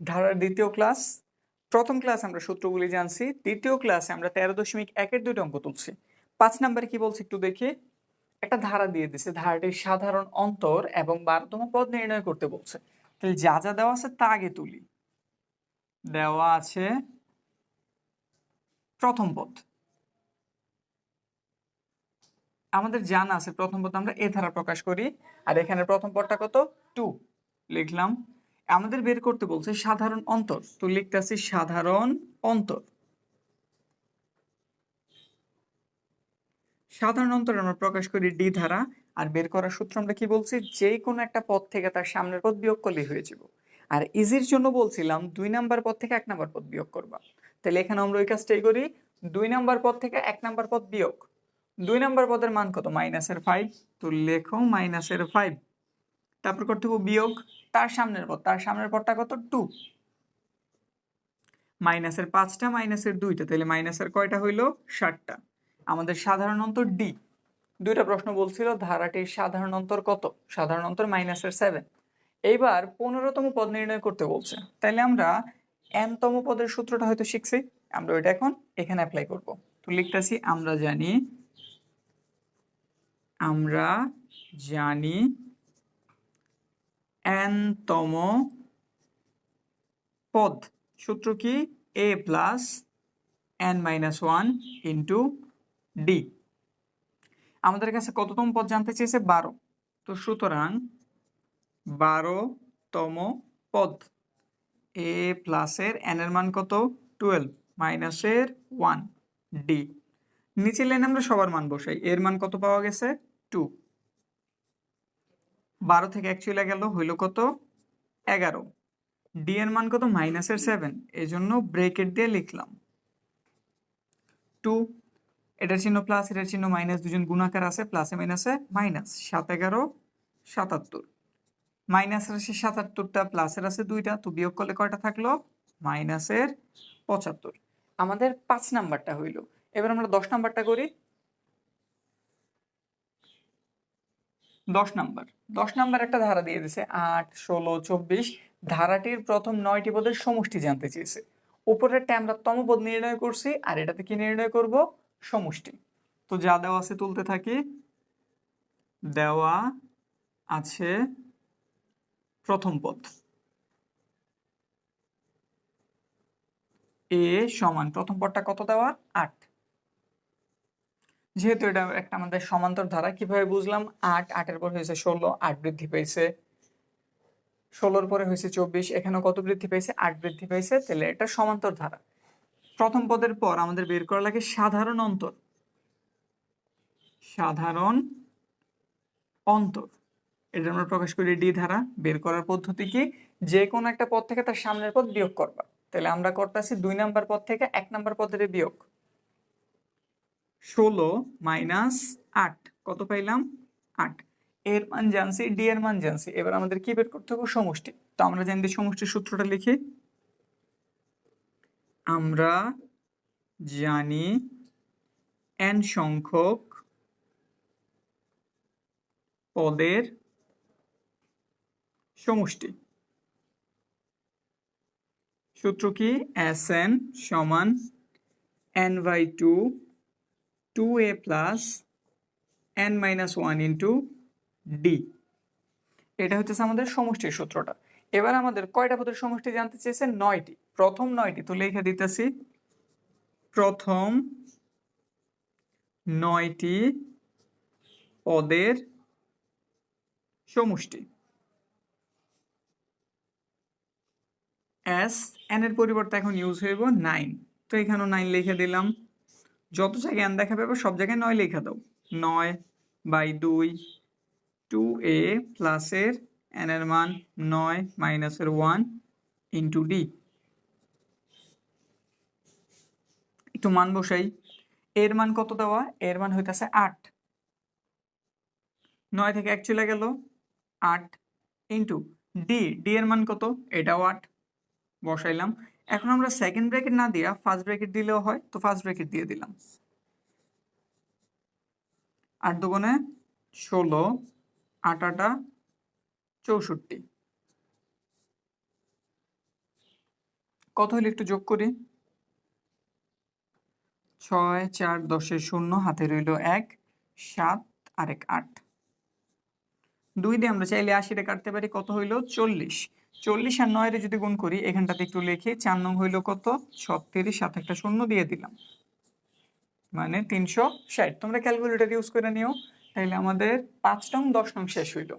ধারার দ্বিতীয় ক্লাস প্রথম ক্লাস আমরা সূত্রগুলি জানছি, দ্বিতীয় ক্লাসে আমরা তেরো দশমিক একের দুইটা অঙ্ক তুলছি। পাঁচ নাম্বারে কি বলছে একটু দেখি? একটা ধারা দিয়ে দিছে, ধারাটির সাধারণ অন্তর এবং বারোতম পদ নির্ণয় করতে বলছে। তাহলে যা যা দেওয়া আছে তা আগে তুলি। দেওয়া আছে প্রথম পদ। আমাদের জানা আছে প্রথম পদ আমরা এ ধারা প্রকাশ করি, আর এখানে প্রথম পদটা কত? টু লিখলাম। আমাদের বের করতে বলছে সাধারণ অন্তর। তো লিখতেছি সাধারণ অন্তর। সাধারণ অন্তর আমরা প্রকাশ করি ডি ধারা, আর বের করার সূত্র আমরা কি বলছি? যে কোনো একটা পদ থেকে তার সামনের পদ বিয়োগ করলেই হয়ে যাব। আর ইজির জন্য বলছিলাম দুই নাম্বার পদ থেকে এক নাম্বার পদ বিয়োগ করবা। তাহলে এখানে আমরা ওই কাজটাই করি, দুই নাম্বার পদ থেকে এক নাম্বার পদ বিয়োগ। দুই নাম্বার পদের মান কত? মাইনাসের ফাইভ তো লেখো মাইনাসের ফাইভ তারপর করতে বিয়োগ, তার সামনের পদ তার সামনের পদটা কত? টু মাইনাসের পাঁচটা, মাইনাসের দুইটা, তাহলে মাইনাসের কয়টা হইল? ষাটটা। আমাদের সাধারণ অন্তর ডি দুইটা প্রশ্ন বলছিল, ধারাটির সাধারণ অন্তর কত? সাধারণ অন্তর মাইনাসের সেভেন এইবার পনেরোতম পদ নির্ণয় করতে বলছে। তাইলে আমরা এনতম পদের সূত্রটা হয়তো শিখছি। আমরা ওইটা এখন এখানে অ্যাপ্লাই করব। তো লিখতেছি, আমরা জানি আমরা জানি এনতম পদ সূত্র কি? A plus n minus one into d আমাদের কাছে কততম পদ জানতে চেয়েছে? বারো। তো সুতরাং বারোতম পদ এ প্লাসের এন এর মান কত? টুয়েলভ মাইনাসের ওয়ান ডি নিচের লাইনে আমরা সবার মান বসাই। এর মান কত পাওয়া গেছে? টু বারো থেকে এক চলে গেল, হইল কত? এগারো। ডি এর মান কত? মাইনাসের সেভেন এই জন্য ব্রেকেট দিয়ে লিখলাম। টু এটার চিহ্ন প্লাস এটার চিহ্ন মাইনাস দুজন গুণাকার আছে প্লাসে মাইনাসে মাইনাস সাত এগারো, সাতাত্তর। মাইনাসের আছে সাতাত্তরটা প্লাসের আছে দুইটা, তো বিয়োগ করলে কয়টা থাকল? মাইনাসের পঁচাত্তর। আমাদের পাঁচ নাম্বারটা হইল। এবার আমরা দশ নাম্বারটা করি। দশ নাম্বার। দশ নাম্বার একটা ধারা দিয়ে দিছে, আট, ষোলো, চব্বিশ। ধারাটির প্রথম নয়টি পদের সমষ্টি জানতে চেয়েছে। উপরেরটা আমরা তমপদ নির্ণয় করছি, আর এটাতে কি নির্ণয় করব? সমষ্টি। তো যা দেওয়া আছে তুলতে থাকি। দেওয়া আছে প্রথম পদ। এ সমান, প্রথম পদটা কত দেওয়া? আট। যেহেতু এটা একটা আমাদের সমান্তর ধারা, কীভাবে বুঝলাম? আট, আটের পর হয়েছে ষোলো, আট বৃদ্ধি পেয়েছে। ষোলোর পরে হয়েছে চব্বিশ এখানে কত বৃদ্ধি পেয়েছে? আট বৃদ্ধি পেয়েছে, তাহলে এটা সমান্তর ধারা। প্রথম পদের পর আমাদের বের করা লাগে সাধারণ অন্তর। সাধারণ অন্তর। এটা আমরা প্রকাশ করি ডি ধারা, বের করার পদ্ধতি কি? যে কোনো একটা পদ থেকে তার সামনের পদ বিয়োগ করবা। তাহলে আমরা করতেছি দুই নাম্বার পদ থেকে এক নাম্বার পদের বিয়োগ। ষোলো মাইনাস আট, কত পাইলাম? আট। এর মান জানছি, ডি এর মান জানছি। এবার আমাদের কি বের করতে হবে? সমষ্টি। তো আমরা জানি সমষ্টির সূত্রটা লিখি। আমরা জানি এন সংখ্যক পদের সমষ্টি। সূত্র কি? এস এন সমান n by two two a plus n minus one into d এটা হচ্ছে আমাদের সমষ্টির সূত্রটা। এবার আমাদের কয়টা পদের সমষ্টি জানতে চেয়েছে নয়টি। প্রথম নয়টি তো লিখে দিতেছি। প্রথম নয়টি পদের সমষ্টি। এস এন এর পরিবর্তে এখন ইউজ হইব নাইন তো এখানেও নাইন লিখে দিলাম। যত জায়গায় দেখা পাবে সব জায়গায় নয় লেখা দাও। নয় বাই দুই টু এ প্লাসের এন এর মান নয় মাইনাসের ওয়ান ইন্টু ডি একটু মান বসাই। এর মান কত দেওয়া? এর মান হইতেছে আট। নয় থেকে এক চলে গেল আট ইন্টু ডি ডি এর মান কত? এটাও আট। বসাইলাম। এখন আমরা সেকেন্ড ব্র্যাকেট না দিয়া ফার্স্ট ব্র্যাকেট দিলেও হয়, তো ফার্স্ট ব্র্যাকেট দিয়ে দিলাম। আট দুগুণে ষোলো, আট আটা চৌষট্টি। কত হলো একটু যোগ করি? ছয়, চার দশের শূন্য, হাতে রইল এক, সাত আর এক আট। দুই দিয়ে আমরা চাইলে আশিটা কাটতে পারি, কত হইল? চল্লিশ। চল্লিশ আর নয়ের যদি গুণ করি, এখানটাতে একটু লিখি চার নং হইল কত? ছত্রিশ, সাত একটা শূন্য দিয়ে দিলাম। মানে তিনশো ষাট। তোমরা ক্যালকুলেটার ইউজ করে নিও তাহলে আমাদের পাঁচ নং, দশ নং শেষ হইল।